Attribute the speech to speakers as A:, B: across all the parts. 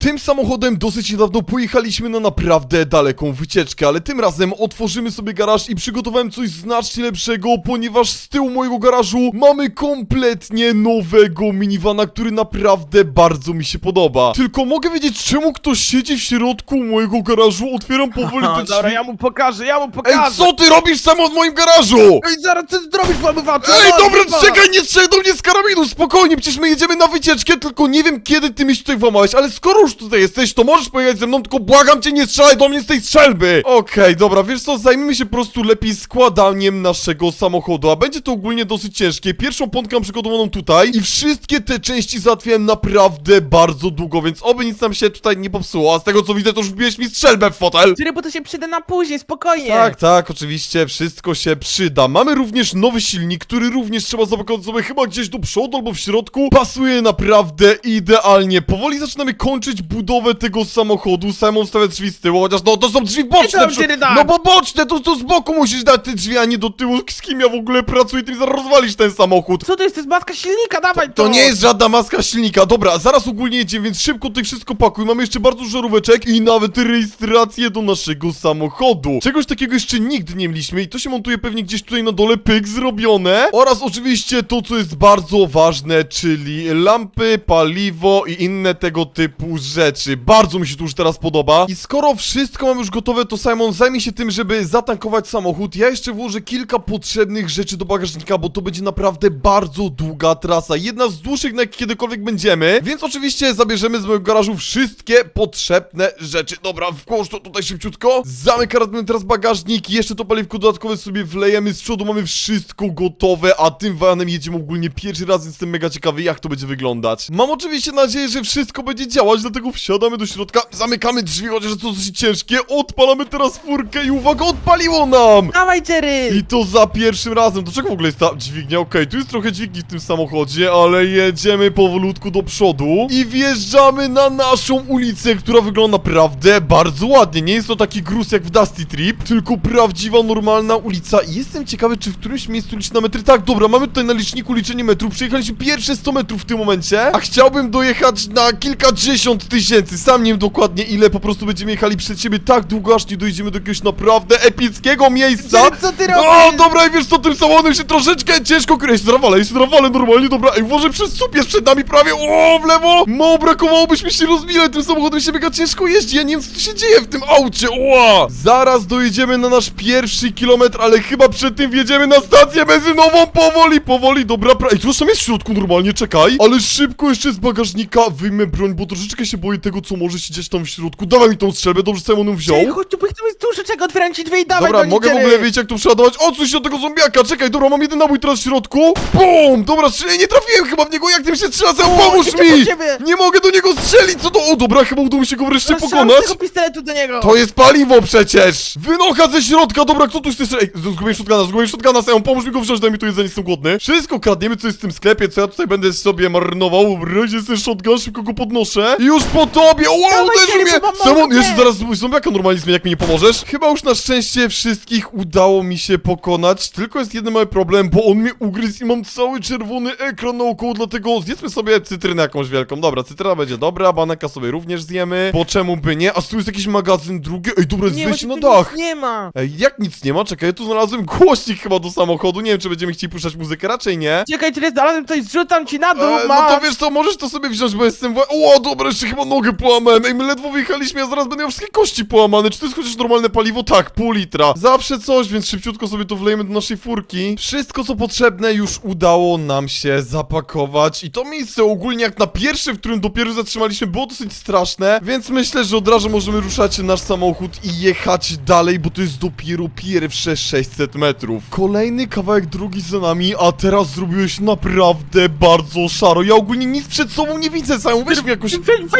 A: Tym samochodem dosyć niedawno pojechaliśmy na naprawdę daleką wycieczkę, ale tym razem otworzymy sobie garaż i przygotowałem coś znacznie lepszego, ponieważ z tyłu mojego garażu mamy kompletnie nowego minivana, który naprawdę bardzo mi się podoba. Tylko mogę wiedzieć, czemu ktoś siedzi w środku mojego garażu? Otwieram powoli
B: Aha,
A: te
B: dobra,
A: drzwi.
B: ja mu pokażę, ja mu
A: Ej,
B: pokażę!
A: co ty robisz sam w moim garażu?
B: Ej, zaraz co ty zrobisz, włamywaczu?
A: Ej,
B: No,
A: dobra,
B: chyba.
A: czekaj, nie strzel do mnie z karabinu, spokojnie, przecież my jedziemy na wycieczkę, tylko nie wiem kiedy ty mi się tutaj włamałeś, ale skoro już tutaj jesteś, to możesz pojechać ze mną, tylko błagam cię, nie strzelaj do mnie z tej strzelby! Okej, dobra, wiesz co, zajmijmy się po prostu lepiej składaniem naszego samochodu, a będzie to ogólnie dosyć ciężkie. Pierwszą mam przygotowaną tutaj i wszystkie te części załatwiałem naprawdę bardzo długo, więc oby nic nam się tutaj nie popsuło, a z tego co widzę, to już wbiłeś mi strzelbę w fotel.
B: Czyli, bo to się przyda na później, spokojnie!
A: Tak, tak, oczywiście, wszystko się przyda. Mamy również nowy silnik, który również trzeba zapakować sobie chyba gdzieś do przodu albo w środku. Pasuje naprawdę idealnie. Powoli zaczynamy kończyć budowę tego samochodu. Simon stawia drzwi z tyłu, chociaż no to są drzwi boczne.
B: tam
A: przy-
B: dać?
A: No bo boczne, to, to z boku musisz dać te drzwi, a nie do tyłu. Z kim ja w ogóle pracuję? Ty mi zaraz rozwalisz ten samochód.
B: Co to jest? To jest maska silnika, dawaj to!
A: To nie jest żadna maska silnika. Dobra, zaraz ogólnie jedziemy, więc szybko tutaj wszystko pakuj. Mamy jeszcze bardzo dużo żaróweczek i nawet rejestrację do naszego samochodu. Czegoś takiego jeszcze nigdy nie mieliśmy i to się montuje pewnie gdzieś tutaj na dole, pyk, zrobione. Oraz oczywiście to, co jest bardzo ważne, czyli lampy, paliwo i inne tego typu rzeczy. Bardzo mi się to już teraz podoba. I skoro wszystko mam już gotowe, to Simon zajmie się tym, żeby zatankować samochód. Ja jeszcze włożę kilka potrzebnych rzeczy do bagażnika, bo to będzie naprawdę bardzo długa trasa. Jedna z dłuższych, na jakie kiedykolwiek będziemy. Więc oczywiście zabierzemy z mojego garażu wszystkie potrzebne rzeczy. Dobra, wkłącz to tutaj szybciutko. Zamykamy teraz bagażnik. Jeszcze to paliwko dodatkowe sobie wlejemy. Z przodu mamy wszystko gotowe, a tym vanem jedziemy ogólnie pierwszy raz, więc jestem mega ciekawy, jak to będzie wyglądać. Mam oczywiście nadzieję, że wszystko będzie działać, dlatego wsiadamy do środka, zamykamy drzwi, chociaż to dosyć ciężkie. Odpalamy teraz furkę i uwaga, odpaliło nam!
B: Dawaj, Jerry!
A: I to za pierwszym razem. Do czego w ogóle jest ta dźwignia? Okej, tu jest trochę dźwigni w tym samochodzie, ale jedziemy powolutku do przodu i wjeżdżamy na naszą ulicę, która wygląda naprawdę bardzo ładnie. Nie jest to taki gruz jak w Dusty Trip, tylko prawdziwa, normalna ulica. I jestem ciekawy, czy w którymś miejscu liczy na metry. Tak, dobra, mamy tutaj na liczniku liczenie metrów. Przejechaliśmy pierwsze 100 metrów w tym momencie, a chciałbym dojechać na kilkadziesiąt tysięcy. Sam nie wiem dokładnie ile, po prostu będziemy jechali przed siebie tak długo, aż nie dojedziemy do jakiegoś naprawdę epickiego miejsca.
B: Co ty
A: O,
B: robisz?
A: dobra, i wiesz co, tym samochodem się troszeczkę ciężko kryje. Jest trawale, jest trawale, normalnie, dobra. Ej, uważaj, przez słup jest przed nami prawie, o, w lewo. No, brakowałobyśmy się rozbili, tym samochodem się mega ciężko jeździ. Ja nie wiem, co tu się dzieje w tym aucie, ła. Zaraz dojedziemy na nasz pierwszy kilometr, ale chyba przed tym wjedziemy na stację benzynową, powoli, powoli, dobra. Pra... Ej, co tam jest w środku normalnie, czekaj. Ale szybko jeszcze z bagażnika wyjmę broń, bo troszeczkę się boję tego, co może się dziać tam w środku. Dawaj mi tą strzelbę, dobrze, Simon ją wziął.
B: Chodź tu, bo chcemy czego, otwieram ci drzwi i dawaj
A: Dobra, mogę w ogóle wiedzieć jak tu przeładować. Odsuń się od tego zombiaka, czekaj, dobra, mam jeden nabój teraz w środku. BUM! Dobra, strzelaj, nie trafiłem chyba w niego, jak tym się strzela, Sam, pomóż mi! Nie mogę do niego strzelić, co to? O, dobra, chyba udało mi się go wreszcie
B: Rozstrzelam
A: pokonać.
B: z tego pistoletu do niego!
A: To jest paliwo przecież! Wynocha ze środka, dobra, kto tu strzelać? Ej, zgubiłem shotguna, zgubiłem shotguna, Sam, pomóż mi go wziąć, daj mi tu jedzenie, jestem głodny. Wszystko kradniemy, co jest w tym sklepie, co ja tutaj będę sobie marnował. Jest ten shotgun, szybko go podnoszę. I już po tobie, wow,
B: Dawaj,
A: uderzył
B: Jerry,
A: mnie!
B: pomogę.
A: Simon, jeszcze zaraz zombiaka normalnie zmienię, jak mi nie pomożesz. Chyba już na szczęście wszystkich udało mi się pokonać, tylko jest jeden mały problem, bo on mnie ugryzł i mam cały czerwony ekran naokoło, dlatego zjedzmy sobie cytrynę jakąś wielką. Dobra, cytryna będzie dobra, banaka sobie również zjemy, bo czemu by nie? A tu jest jakiś magazyn drugi, ej, dobra, jest wejście
B: właśnie
A: na
B: tu
A: dach.
B: nic nie ma!
A: Ej, jak nic nie ma? Czekaj, ja tu znalazłem głośnik chyba do samochodu, nie wiem, czy będziemy chcieli puszczać muzykę, raczej nie.
B: Czekaj, Jerry, znalazłem coś, zrzucam ci na dół,
A: E, no
B: masz!
A: to wiesz co, możesz to sobie wziąć, bo jestem O, dobra, jeszcze chyba nogę połamałem. Ej, my ledwo wyjechaliśmy, ja zaraz będę miał wszystkie kości połamane. Czy to jest chociaż normalne paliwo? Tak, pół litra. Zawsze coś, więc szybciutko sobie to wlejemy do naszej furki. Wszystko, co potrzebne, już udało nam się zapakować. I to miejsce ogólnie, jak na pierwsze, w którym dopiero zatrzymaliśmy, było dosyć straszne. Więc myślę, że od razu możemy ruszać nasz samochód i jechać dalej, bo to jest dopiero pierwsze 600 metrów. Kolejny kawałek drogi za nami, a teraz zrobiłeś naprawdę bardzo szaro. Ja ogólnie nic przed sobą nie widzę, weź mi jakoś...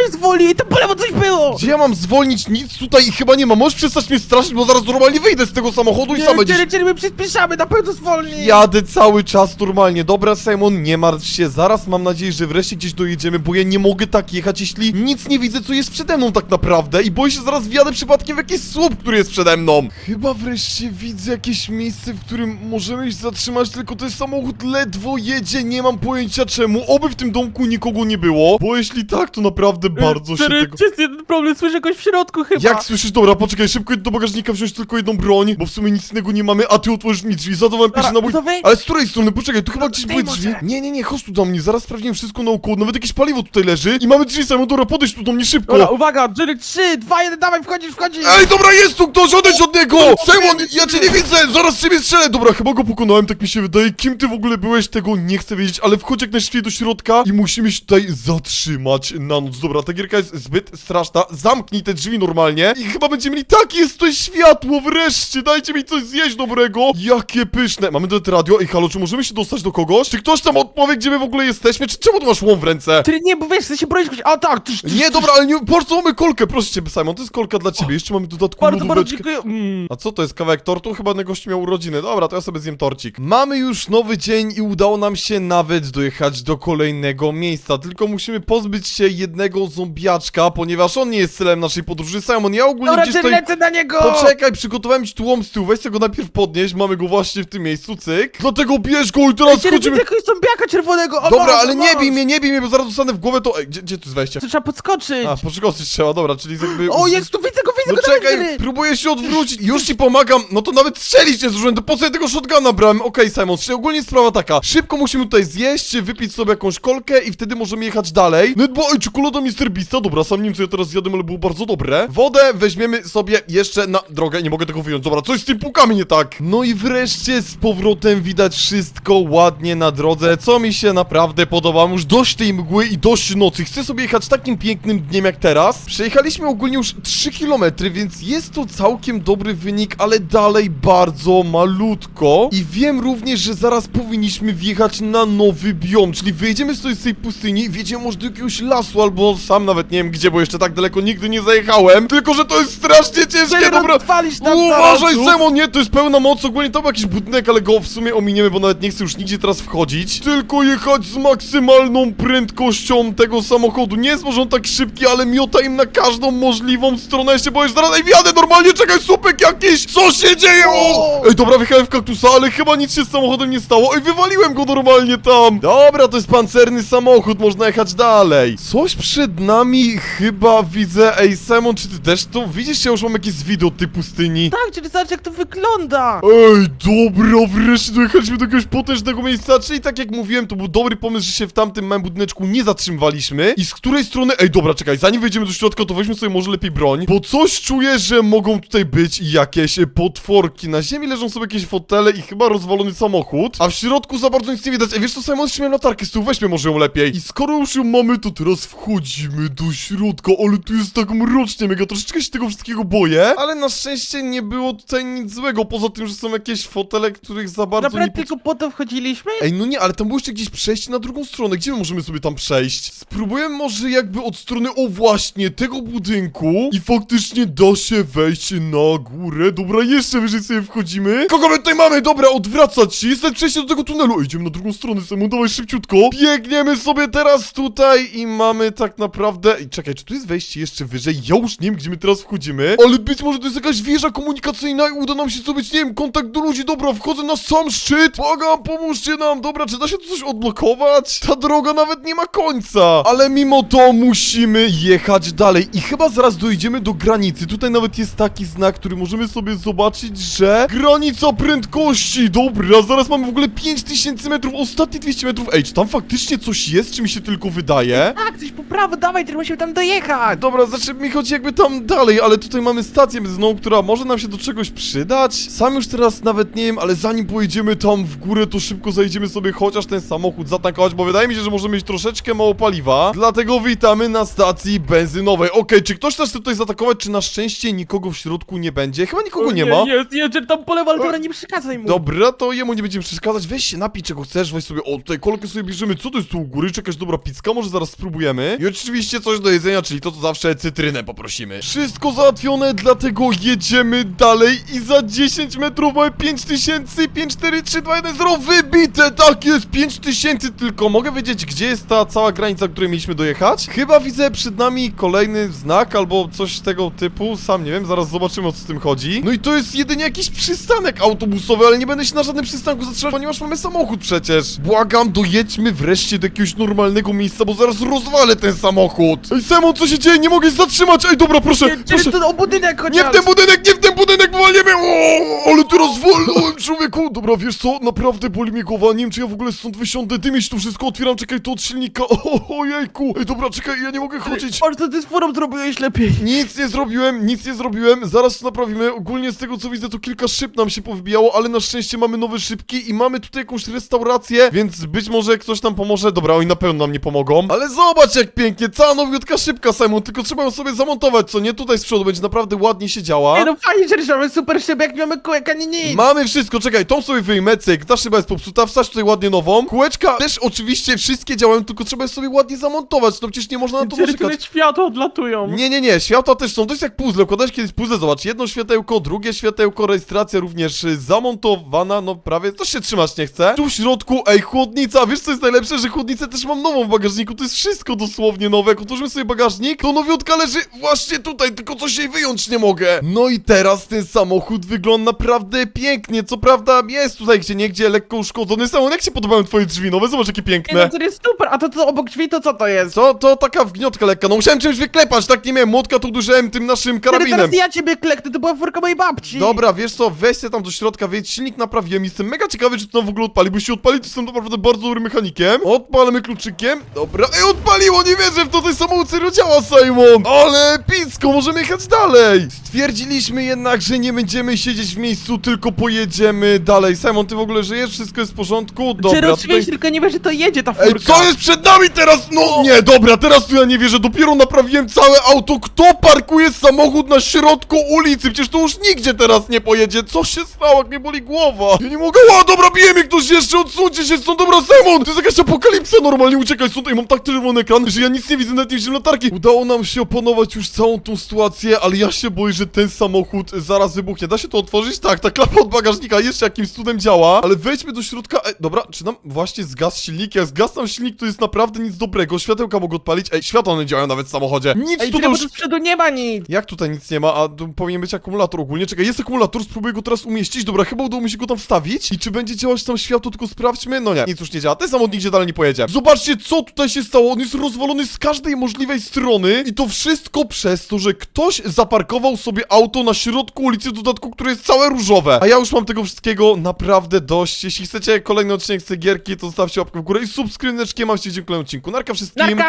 B: Weź, zwolnij, to lewo coś było!
A: Gdzie ja mam zwolnić? Nic tutaj chyba nie ma. Możesz przestać mnie straszyć, bo zaraz normalnie wyjdę z tego samochodu i
B: Nie,
A: sam będziesz...
B: Jerry, Jerry, my przyspieszamy, na pewno zwolnij!
A: Jadę cały czas normalnie. Dobra, Simon, nie martw się. Zaraz mam nadzieję, że wreszcie gdzieś dojedziemy, bo ja nie mogę tak jechać, jeśli nic nie widzę, co jest przede mną tak naprawdę. I boję się, zaraz wjadę przypadkiem w jakiś słup, który jest przede mną. Chyba wreszcie widzę jakieś miejsce, w którym możemy się zatrzymać, tylko ten samochód ledwo jedzie. Nie mam pojęcia czemu. Oby w tym domku nikogo nie było, bo jeśli tak, to naprawdę naprawdę bardzo się
B: Stary,
A: tego...
B: Jest jeden problem, słyszę kogoś w środku chyba.
A: Jak słyszysz? Dobra, poczekaj, szybko do bagażnika wziąć tylko jedną broń, bo w sumie nic innego nie mamy, a ty otworzysz mi drzwi, zadawałem pierwszy
B: Dobra,
A: nabój.
B: gotowy?
A: Ale z której strony? Poczekaj, tu chyba gdzieś
B: tej
A: były drzwi. Nie, nie, nie, chodź tu do mnie, zaraz sprawdzimy wszystko naokoło, nawet jakieś paliwo tutaj leży i mamy drzwi, Simon, dobra, podejdź tu do mnie szybko.
B: Dobra, uwaga, Jerry, 3, 2, 1, dawaj, wchodzisz, wchodzisz!
A: Ej, dobra, jest tu ktoś, odejdź od niego! Simon, ja cię nie widzę, zaraz z ciebie strzelę! Dobra, chyba go pokonałem, tak mi się wydaje. Kim ty w ogóle byłeś, tego nie chcę wiedzieć, ale wchodź jak najszybciej do środka i musimy się tutaj zatrzymać na noc. Dobra, ta gierka jest zbyt straszna, zamknij te drzwi normalnie i chyba będziemy mieli... Tak, jest to światło, wreszcie, dajcie mi coś zjeść dobrego! Jakie pyszne! Mamy nawet radio, ej, halo, czy możemy się dostać do kogoś? Czy ktoś tam odpowie, gdzie my w ogóle jesteśmy? Czy czemu tu masz łom w ręce?
B: Jerry, nie, bo wiesz, chcę się bronić kogoś, a tak, tyż,
A: Nie, dobra, ale nie, po co mamy kolkę? Proszę cię, Simon, to jest kolka dla ciebie, jeszcze mamy dodatkowo
B: Bardzo, bardzo
A: lodóweczkę.
B: dziękuję. Mm.
A: A co to jest kawałek tortu? Chyba na gościu miał urodziny. Dobra, to ja sobie zjem torcik. Mamy już nowy dzień i udało nam się nawet dojechać do kolejnego miejsca. Tylko musimy pozbyć się jednego zombiaczka, ponieważ on nie jest celem naszej podróży. Simon, ja ogólnie
B: Dobra,
A: gdzieś tutaj...
B: lecę na niego!
A: Poczekaj, przygotowałem ci tu łom z tyłu, weź sobie go najpierw podnieść, mamy go właśnie w tym miejscu, cyk. Dlatego bierz go i teraz
B: widzę jakiegoś zombiaka czerwonego, o
A: Dobra, ale nie bij mnie, nie bij mnie, bo zaraz dostanę w głowę to... Ej, gdzie, gdzie tu jest wejście?
B: To trzeba podskoczyć!
A: A, poczykować trzeba, dobra, czyli jakby...
B: O, jest tu, widzę go, widzę
A: No
B: go, dawaj,
A: czekaj,
B: Jerry!
A: próbuję się odwrócić, już ci pomagam, no to nawet strzelić nie zużyłem, to po co ja tego shotguna brałem? Okej, Simon, czyli ogólnie sprawa taka, szybko musimy tutaj zjeść, wypić sobie jakąś kolkę i wtedy możemy jechać dalej. No bo, oj, czekolada Mr. Beasta, dobra, sam nie wiem co ja teraz zjadłem, ale było bardzo dobre. Wodę weźmiemy sobie jeszcze na drogę, nie mogę tego wyjąć, dobra, coś z tym pukami nie tak. No i wreszcie z powrotem widać wszystko ładnie na drodze, co mi się naprawdę podoba, już dość tej mgły i dość nocy, chcę sobie jechać takim pięknym dniem jak teraz. Przejechaliśmy ogólnie już 3 km, więc jest to całkiem dobry wynik, ale dalej bardzo malutko. I wiem również, że zaraz powinniśmy wjechać na nowy biom, czyli wyjedziemy sobie z tej pustyni i wjedziemy może do jakiegoś lasu, albo sam nawet nie wiem gdzie, bo jeszcze tak daleko nigdy nie zajechałem. Tylko, że to jest strasznie ciężkie, dobra.
B: tam
A: Uważaj,
B: zaraz.
A: Nie, to jest pełna moc, ogólnie to był jakiś budynek, ale go w sumie ominiemy, bo nawet nie chcę już nigdzie teraz wchodzić. Tylko jechać z maksymalną prędkością tego samochodu. Nie jest może on tak szybki, ale miota im na każdą możliwą stronę. Ja się że zaraz ej, wjadę normalnie, czekaj, słupek jakiś! Co się dzieje? O! Ej, dobra, wjechałem w kaktusa, ale chyba nic się z samochodem nie stało. Ej, wywaliłem go normalnie tam. Dobra, to jest pancerny samochód, można jechać dalej. Coś przed nami chyba widzę. Ej, Simon, czy ty też to widzisz? Ja już mam jakieś wideo od tej pustyni.
B: Tak, Jerry, zobacz jak to wygląda!
A: Ej, dobra, wreszcie dojechaliśmy do jakiegoś potężnego miejsca, czyli tak jak mówiłem, to był dobry pomysł, że się w tamtym małym budyneczku nie zatrzymywaliśmy. I z której strony... Ej, dobra, czekaj, zanim wejdziemy do środka, to weźmy sobie może lepiej broń, bo coś czuję, że mogą tutaj być jakieś e, potworki. Na ziemi leżą sobie jakieś fotele i chyba rozwalony samochód, a w środku za bardzo nic nie widać. Ej, wiesz co, Simon, jeszcze miałem latarkę z tyłu, weźmy może ją lepiej. I skoro już ją mamy, to teraz wchodzimy do środka, ale tu jest tak mrocznie, mega, troszeczkę się tego wszystkiego boję, ale na szczęście nie było tutaj nic złego, poza tym, że są jakieś fotele, których za bardzo
B: Naprawdę
A: nie... pot-
B: tylko po to wchodziliśmy?
A: Ej, no nie, ale tam było jeszcze gdzieś przejście na drugą stronę. Gdzie my możemy sobie tam przejść? Spróbuję może jakby od strony, o właśnie, tego budynku i faktycznie da się wejść na górę. Dobra, jeszcze wyżej sobie wchodzimy. Kogo my tutaj mamy? Dobra, odwracać się. Jest przejście do tego tunelu. Idziemy na drugą stronę, Simon, dawaj szybciutko. Biegniemy sobie teraz tutaj i mamy tak naprawdę... Ej, czekaj, czy tu jest wejście jeszcze wyżej? Ja już nie wiem, gdzie my teraz wchodzimy, ale być może to jest jakaś wieża komunikacyjna i uda nam się zdobyć, nie wiem, kontakt do ludzi. Dobra, wchodzę na sam szczyt. Błagam, pomóżcie nam. Dobra, czy da się tu coś odblokować? Ta droga nawet nie ma końca. Ale mimo to musimy jechać dalej i chyba zaraz dojdziemy do granicy. Tutaj nawet jest taki znak, który możemy sobie zobaczyć, że granica prędkości. Dobra, zaraz mamy w ogóle 5000 metrów, ostatnie 200 metrów. Ej, czy tam faktycznie coś jest, czy mi się tylko wydaje?
B: Tak, coś po prawo, dawaj, Jerry, musimy tam dojechać!
A: Dobra, znaczy mi chodzi jakby tam dalej, ale tutaj mamy stację benzynową, która może nam się do czegoś przydać. Sam już teraz nawet nie wiem, ale zanim pojedziemy tam w górę, to szybko zajdziemy sobie chociaż ten samochód zatankować, bo wydaje mi się, że możemy mieć troszeczkę mało paliwa. Dlatego witamy na stacji benzynowej. Okej, czy ktoś też chce tutaj zaatakować, czy na szczęście nikogo w środku nie będzie? Chyba nikogo nie ma.
B: Jest, jest, tam polewa, ale dobra, nie przeszkadzaj mu!
A: Dobra, to jemu nie będziemy przeszkadzać. Weź się napij czego chcesz, weź sobie. O, tutaj kolkę sobie bierzemy. Co to jest tu u góry? Czekaś dobra pizka, może zaraz spróbujemy. I oczywiście coś do jedzenia, czyli to co zawsze cytrynę poprosimy. Wszystko załatwione, dlatego jedziemy dalej i za 10 metrów mamy 5000, 5, 4, 3, 2, 1, 0 wybite! Tak jest, 5000 tylko. Mogę wiedzieć, gdzie jest ta cała granica, do której mieliśmy dojechać? Chyba widzę przed nami kolejny znak albo coś tego typu. Sam nie wiem, zaraz zobaczymy o co z tym chodzi. No i to jest jedynie jakiś przystanek autobusowy, ale nie będę się na żadnym przystanku zatrzymać, ponieważ mamy samochód przecież. Błagam, dojedźmy wreszcie do jakiegoś normalnego miejsca, bo zaraz rozwalę ten samochód. Ej, Simon, co się dzieje? Nie mogę się zatrzymać. Ej, dobra, proszę,
B: Czyli
A: proszę.
B: to o budynek chociaż.
A: Nie w ten budynek, nie w ten budynek, walniemy! O, ale teraz wolałem, człowieku! Dobra, wiesz co, naprawdę boli mnie głowa, nie wiem czy ja w ogóle stąd wysiądę, dymić tu wszystko, otwieram, czekaj, to od silnika, o, ojejku! Ej, dobra, czekaj, ja nie mogę chodzić.
B: Może to ty z furą zrobiłeś lepiej.
A: Nic nie zrobiłem, nic nie zrobiłem, zaraz to naprawimy. Ogólnie z tego co widzę, to kilka szyb nam się powbijało, ale na szczęście mamy nowe szybki i mamy tutaj jakąś restaurację, więc być może ktoś nam pomoże. Dobra, oni na pewno nam nie pomogą. Ale zobacz jak pięknie, cała nowiutka szybka, Simon, tylko trzeba ją sobie zamontować, co nie? Tutaj z przodu będzie naprawdę ładnie się działa.
B: Ej, no fajnie, że mamy super szybek, nie mamy kółek ani nic.
A: Mamy wszystko, czekaj, tą sobie wyjmę, cyk, ta szyba jest popsuta, wstać tutaj ładnie nową. Kółeczka też oczywiście wszystkie działają, tylko trzeba je sobie ładnie zamontować, no przecież nie można na to
B: Jerry,
A: narzekać.
B: tyle światła odlatują.
A: Nie, nie, nie, światła też są, jest jak puzzle, układałeś kiedyś puzzle, zobacz, jedno światełko, drugie światełko, rejestracja również y, zamontowana, no prawie, to się trzymać nie chce. Tu w środku, ej, chłodnica, wiesz co jest najlepsze, że chłodnicę też mam nową w bagażniku, to jest wszystko dosłownie nowe, jak otworzymy sobie bagażnik, to nowiutka leży właśnie tutaj, tylko coś jej wyjąć nie mogę. No i teraz ten samochód wygląda naprawdę pięknie, co prawda jest tutaj gdzie niegdzie lekko uszkodzony, Samon, jak się podobają twoje drzwi nowe, zobacz jakie piękne.
B: no to jest super, a to co obok drzwi, to co to jest?
A: Co? To taka wgniotka lekka. No musiałem czymś wyklepać, tak nie miałem młotka, to uderzyłem tym naszym karabinem.
B: teraz ja ciebie kleknę, to była furka mojej babci.
A: Dobra, wiesz co, weź się tam do środka, wejdź, silnik naprawiłem, jestem mega ciekawy, czy to nam w ogóle odpali, bo jeśli odpali, to jestem naprawdę bardzo dobrym mechanikiem. Odpalamy kluczykiem, dobra, ej, odpaliło, nie wierzę w to, ten samochód serio działa, Simon! Ale pisko, możemy jechać dalej! Stwierdziliśmy jednak, że nie będziemy siedzieć w miejscu, tylko pojedziemy dalej. Simon, ty w ogóle żyjesz? Wszystko jest w porządku? Dobra,
B: oczywiście, tylko nie wiesz, że to jedzie ta
A: Ej,
B: furka.
A: co jest przed nami teraz? No nie, dobra, teraz to ja nie wierzę, dopiero naprawiłem całe auto. Kto parkuje samochód na środku ulicy? Przecież to już nigdzie teraz nie pojedzie. Co się stało, jak mnie boli głowa? Ja nie mogę, ła, dobra, bije mnie ktoś jeszcze, odsuńcie się stąd, dobra, Simon! To jest jakaś apokalipsa, normalnie uciekaj stąd, Ej, mam tak czerwony ekran, że ja nic nie widzę, nawet nie widzę latarki. Udało nam się opanować już całą tą sytuację, ale ja się boję, że ten samochód zaraz wybuchnie. Da się to otworzyć? Tak, ta klapa od bagażnika jeszcze jakimś cudem działa, ale wejdźmy do środka. Ej, dobra, czy nam właśnie zgasł silnik? Jak zgasł nam silnik, to jest naprawdę nic dobrego. Światełka mogę odpalić. Ej, światła nie działają nawet w samochodzie. Nic
B: Ej,
A: tu już...
B: przodu nie ma nic.
A: Jak tutaj nic nie ma, a tu powinien być akumulator ogólnie. Czekaj, jest akumulator, spróbuję go teraz umieścić. Dobra, chyba udało mi się go tam wstawić. I czy będzie działać tam światło, tylko sprawdźmy. No nie, nic już nie działa. Ten samochód nigdzie dalej nie pojedzie. Zobaczcie, co tutaj się stało. On jest rozwalony z każdej możliwej strony. I to wszystko przez to, że ktoś zaparkował sobie auto na środku ulicy, w dodatku, które jest całe różowe. A ja już mam tego wszystkiego naprawdę dość. Jeśli chcecie kolejny odcinek z tej gierki, to zostawcie łapkę w górę i subskrybneczkę. Mam się w odcinku. Narka wszystkim.
B: Narka!